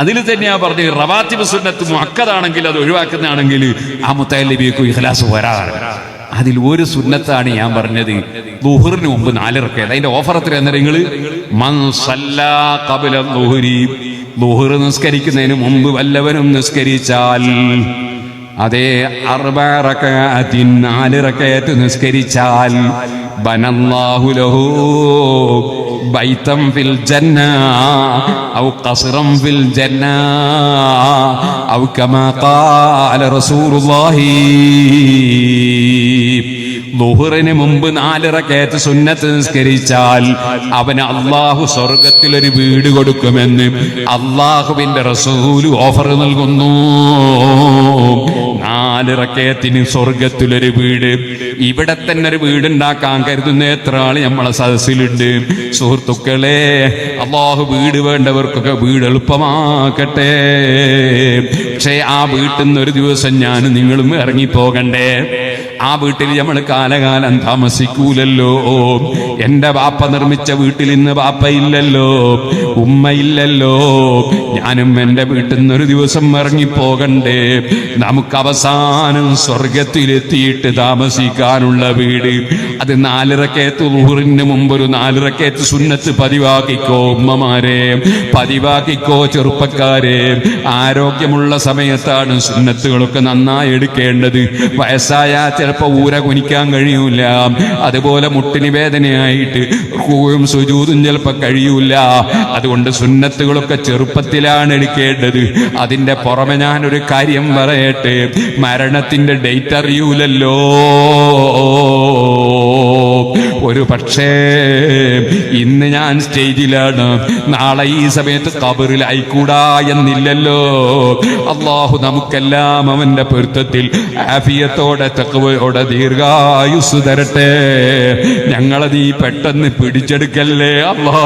അതിൽ തന്നെയാ പറഞ്ഞു റവാത്തിബ് സുന്നത്ത് മുക്കതാണെങ്കിൽ അത് ഒഴിവാക്കുന്നതാണെങ്കിൽ ആ മുത്തലിബിക്ക് ഇഖ്ലാസ് വരാറ് അതിൽ ഒരു സുന്നത്താണ് ഞാൻ പറഞ്ഞത്. ദുഹറിന് മുമ്പ് നാലിറക്കുക അതിന്റെ ഓഫർ എത്ര നിങ്ങൾ നിസ്കരിക്കുന്നതിന് മുമ്പ് വല്ലവനും നിസ്കരിച്ചാൽ അതേ അർബറക്കാത്തിൻ നിസ്കരിച്ചാൽ ബനല്ലാഹു بيتا في الجنة أو قصرا في الجنة أو كما قال رسول الله ലുഹറിന് മുമ്പ് നാലിറക്കയത്ത് സുന്നത്ത് നിസ്കരിച്ചാൽ അവന് അള്ളാഹു സ്വർഗത്തിലൊരു വീട് കൊടുക്കുമെന്ന് അള്ളാഹുവിന്റെ റസൂൽ ഓഫർ നൽകുന്നു. നാലിറക്കയത്തിന് സ്വർഗത്തിലൊരു വീട്. ഇവിടെ തന്നെ ഒരു വീടുണ്ടാക്കാൻ കരുതുന്ന എത്ര ആൾ നമ്മളെ സദസ്സിലുണ്ട്. സുഹൃത്തുക്കളെ അള്ളാഹു വീട് വേണ്ടവർക്കൊക്കെ വീട് എളുപ്പമാക്കട്ടെ. പക്ഷേ ആ വീട്ടിൽ നിന്ന് ഒരു ദിവസം ഞാൻ നിങ്ങളും ഇറങ്ങിപ്പോകണ്ടേ? ആ വീട്ടിൽ നമ്മൾ കാലകാലം താമസിക്കൂലല്ലോ. എന്റെ ബാപ്പ നിർമ്മിച്ച വീട്ടിൽ ഇന്ന് ബാപ്പ ഇല്ലല്ലോ. ഉമ്മ ഇല്ലല്ലോ. ഞാനും എന്റെ വീട്ടിൽ നിന്ന് ഒരു ദിവസം ഇറങ്ങിപ്പോകണ്ടേ. നമുക്ക് അവസാനം സ്വർഗത്തിലെത്തിയിട്ട് താമസിക്കാനുള്ള വീട്. അത് നാലിറക്കേത്ത് ഊറിന് മുമ്പ് ഒരു നാലിറക്കേത്ത് സുന്നത്ത് പതിവാക്കിക്കോ ഉമ്മമാരെ. പതിവാക്കിക്കോ ചെറുപ്പക്കാരെ. ആരോഗ്യമുള്ള സമയത്താണ് സുന്നത്തുകളൊക്കെ നന്നായി എടുക്കേണ്ടത്. വയസ്സായ ചിലപ്പോ ഊര കുനിക്കാൻ കഴിയൂല. അതുപോലെ മുട്ടിന് വേദനയായിട്ട് കൂയും സുജൂതും ചിലപ്പോ കഴിയൂല. അതുകൊണ്ട് സുന്നത്തുകളൊക്കെ ചെറുപ്പത്തിലാണ് എടുക്കേണ്ടത്. അതിന്റെ പുറമെ ഞാനൊരു കാര്യം പറയട്ടെ. മരണത്തിന്റെ ഡേറ്റ് അറിയൂലല്ലോ. ഒരു പക്ഷേ ഇന്ന് ഞാൻ സ്റ്റേജിലാണ്. നാളെ ഈ സമയത്ത് കബറിലായിക്കൂടാ എന്നില്ലല്ലോ. അള്ളാഹു നമുക്കെല്ലാം അവന്റെ പൊരുത്തത്തിൽ ആഫിയത്തോടെ തക്കവയോടെ ദീർഘായുസ് തരട്ടെ. ഞങ്ങളെ ഈ പെട്ടെന്ന് പിടിച്ചെടുക്കല്ലേ അല്ലാ